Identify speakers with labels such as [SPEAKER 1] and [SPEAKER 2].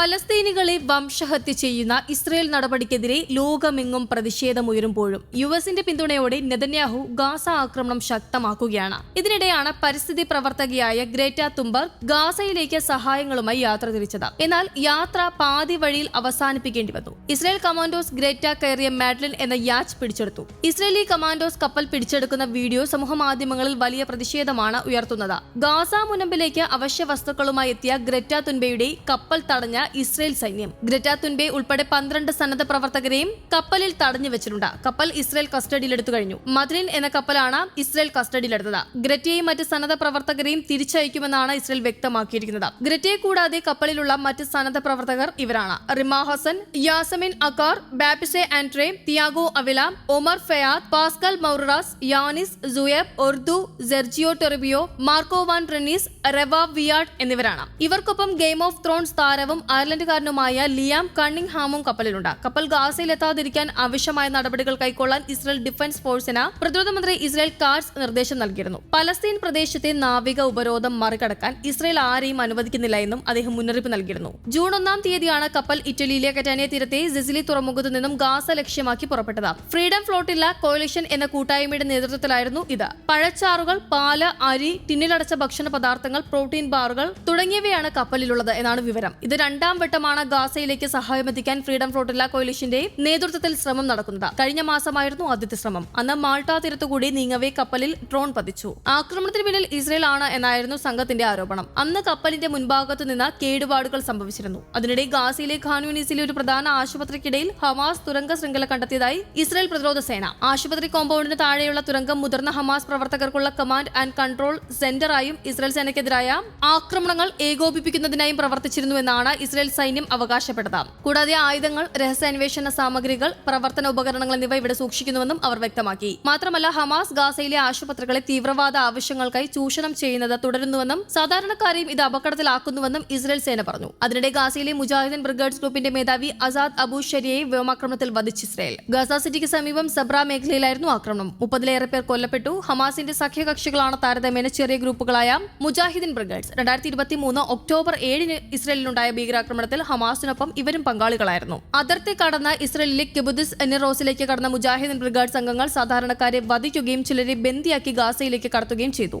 [SPEAKER 1] പലസ്തീനികളെ വംശഹത്യ ചെയ്യുന്ന ഇസ്രയേൽ നടപടിക്കെതിരെ ലോകമെങ്ങും പ്രതിഷേധമുയരുമ്പോഴും യു എസിന്റെ പിന്തുണയോടെ നെതന്യാഹു ഗാസ ആക്രമണം ശക്തമാക്കുകയാണ്. ഇതിനിടെയാണ് പരിസ്ഥിതി പ്രവർത്തകയായ ഗ്രേറ്റ തുംബർ ഗാസയിലേക്ക് സഹായങ്ങളുമായി യാത്ര തിരിച്ചത്. എന്നാൽ യാത്ര പാതി വഴിയിൽ അവസാനിപ്പിക്കേണ്ടി വന്നു. ഇസ്രയേൽ കമാൻഡോസ് ഗ്രേറ്റ കയറിയ മാഡ്ലിൻ എന്ന യാച്ച് പിടിച്ചെടുത്തു. ഇസ്രയേലി കമാൻഡോസ് കപ്പൽ പിടിച്ചെടുക്കുന്ന വീഡിയോ സമൂഹമാധ്യമങ്ങളിൽ വലിയ പ്രതിഷേധമാണ് ഉയർത്തുന്നത്. ഗാസ മുനമ്പിലേക്ക് അവശ്യ വസ്തുക്കളുമായി എത്തിയ ഗ്രേറ്റ തുൻബയുടെ കപ്പൽ തടഞ്ഞ ഇസ്രയേൽ സൈന്യം. ഗ്രറ്റ തുൻബെ ഉൾപ്പെടെ പന്ത്രണ്ട് സന്നദ്ധ പ്രവർത്തകരെയും കപ്പലിൽ തടഞ്ഞു വെച്ചിട്ടുണ്ട്. കപ്പൽ ഇസ്രയേൽ കസ്റ്റഡിയിലെടുത്തു കഴിഞ്ഞു. മദ്രിൻ എന്ന കപ്പലാണ് ഇസ്രയേൽ കസ്റ്റഡിയിലെടുത്തത്. ഗ്രറ്റയെയും മറ്റ് സന്നദ്ധ പ്രവർത്തകരെയും തിരിച്ചയക്കുമെന്നാണ് ഇസ്രയേൽ വ്യക്തമാക്കിയിരിക്കുന്നത്. ഗ്രറ്റയെ കൂടാതെ കപ്പലിലുള്ള മറ്റ് സന്നദ്ധ പ്രവർത്തകർ ഇവരാണ്. Rima Hassan Yasemin Acar Baptiste Andre Thiago Avila Omar Fayad Pascal Maurieras Yanis Suayb Ordu Sergio Toribio Marco van Rennes Reva Viard എന്നിവരാണ്. ഇവർക്കൊപ്പം ഗെയിം ഓഫ് ത്രോൺസ് താരവും അയർലൻഡുകാരനുമായ ലിയാം കണ്ണിംഗ്ഹാമും കപ്പലിലുണ്ട്. കപ്പൽ ഗാസയിൽ എത്താതിരിക്കാൻ ആവശ്യമായ നടപടികൾ കൈക്കൊള്ളാൻ ഇസ്രായേൽ ഡിഫൻസ് ഫോഴ്സിന് പ്രതിരോധ മന്ത്രി ഇസ്രായേൽ കാർസ് നിർദ്ദേശം നൽകിയിരുന്നു. പലസ്തീൻ പ്രദേശത്തെ നാവിക ഉപരോധം മറികടക്കാൻ ഇസ്രായേൽ ആരെയും അനുവദിക്കുന്നില്ല എന്നും അദ്ദേഹം മുന്നറിയിപ്പ് നൽകിയിരുന്നു. ജൂൺ ഒന്നാം തീയതിയാണ് കപ്പൽ ഇറ്റലിയിലെ കറ്റാനിയ തീരത്തെ സിസിലി തുറമുഖത്ത് നിന്നും ഗാസ ലക്ഷ്യമാക്കി പുറപ്പെട്ടത്. ഫ്രീഡം ഫ്ലോട്ടില്ല കോലിഷൻ എന്ന കൂട്ടായ്മയുടെ നേതൃത്വത്തിലായിരുന്നു ഇത്. പഴച്ചാറുകൾ പാൽ അരി ടിന്നിലടച്ച ഭക്ഷണ പദാർത്ഥങ്ങൾ പ്രോട്ടീൻ ബാറുകൾ തുടങ്ങിയവയാണ് കപ്പലിലുള്ളത് എന്നാണ് വിവരം. ഇത് രണ്ടാം വട്ടമാണ് ഗാസയിലേക്ക് സഹായമെത്തിക്കാൻ ഫ്രീഡം ഫ്ലോട്ടില്ല കോയിലിഷിന്റെ നേതൃത്വത്തിൽ ശ്രമം നടക്കുന്നത്. കഴിഞ്ഞ മാസമായിരുന്നു ആദ്യത്തെ ശ്രമം. അന്ന് മാൾട്ട തീരത്തുകൂടി നീങ്ങവേ കപ്പലിൽ ഡ്രോൺ പതിച്ചു. ആക്രമണത്തിന് പിന്നിൽ ഇസ്രയേൽ ആണ് എന്നായിരുന്നു സംഘത്തിന്റെ ആരോപണം. അന്ന് കപ്പലിന്റെ മുൻഭാഗത്തു നിന്ന് കേടുപാടുകൾ സംഭവിച്ചിരുന്നു. അതിനിടെ ഗാസയിലെ ഖാൻയൂനീസിലെ ഒരു പ്രധാന ആശുപത്രിക്കിടയിൽ ഹമാസ് തുരങ്ക ശൃംഖല കണ്ടെത്തിയതായി ഇസ്രയേൽ പ്രതിരോധ സേന. ആശുപത്രി കോമ്പൗണ്ടിന് താഴെയുള്ള തുരങ്കം മുതിർന്ന ഹമാസ് പ്രവർത്തകർക്കുള്ള കമാൻഡ് ആൻഡ് കൺട്രോൾ സെന്ററായും ഇസ്രയേൽ സേനയ്ക്കെതിരായ ആക്രമണങ്ങൾ ഏകോപിപ്പിക്കുന്നതിനായും പ്രവർത്തിച്ചിരുന്നുവെന്നാണ് ഇസ്രയേൽ സൈന്യം അവകാശപ്പെട്ടത് കൂടാതെ ആയുധങ്ങൾ രഹസ്യാന്വേഷണ സാമഗ്രികൾ പ്രവർത്തന ഉപകരണങ്ങൾ എന്നിവ ഇവിടെ സൂക്ഷിക്കുന്നുവെന്നും അവർ വ്യക്തമാക്കി. മാത്രമല്ല ഹമാസ് ഗാസയിലെ ആശുപത്രികളെ തീവ്രവാദ ആവശ്യങ്ങൾക്കായി ചൂഷണം ചെയ്യുന്നത് തുടരുന്നുവെന്നും സാധാരണക്കാരെയും ഇത് അപകടത്തിലാക്കുന്നുവെന്നും ഇസ്രയേൽ സേന പറഞ്ഞു. അതിനിടെ ഗാസയിലെ മുജാഹിദൻ ബ്രിഗേഡ്സ് ഗ്രൂപ്പിന്റെ മേധാവി അസാദ് അബു ഷരിയെ വ്യോമാക്രമണത്തിൽ വധിച്ച് ഇസ്രയേൽ. ഗാസ സിറ്റിക്ക് സമീപം സബ്ര മേഖലയിലായിരുന്നു ആക്രമണം. മുപ്പതിലേറെ പേർ കൊല്ലപ്പെട്ടു. ഹമാസിന്റെ സഖ്യകക്ഷികളാണ് താരതമ്യേന ചെറിയ ഗ്രൂപ്പുകളായ മുജാഹിദീൻ ബ്രിഗേഡ്സ്. രണ്ടായിരത്തി ഇരുപത്തി മൂന്ന് ഒക്ടോബർ ഏഴിന് ഇസ്രയേലിനുണ്ടായ ഭീകരാക്രമണത്തിൽ ഹമാസിനൊപ്പം ഇവരും പങ്കാളികളായിരുന്നു. അതിർത്തി കടന്ന് ഇസ്രയേലിലെ കിബുദിസ് എന്നിറോസിലേക്ക് കടന്ന മുജാഹിദ് ബ്രിഗേഡ് സംഘങ്ങൾ സാധാരണക്കാരെ വധിക്കുകയും ചിലരെ ബന്ദിയാക്കി ഗാസയിലേക്ക് കടത്തുകയും ചെയ്തു.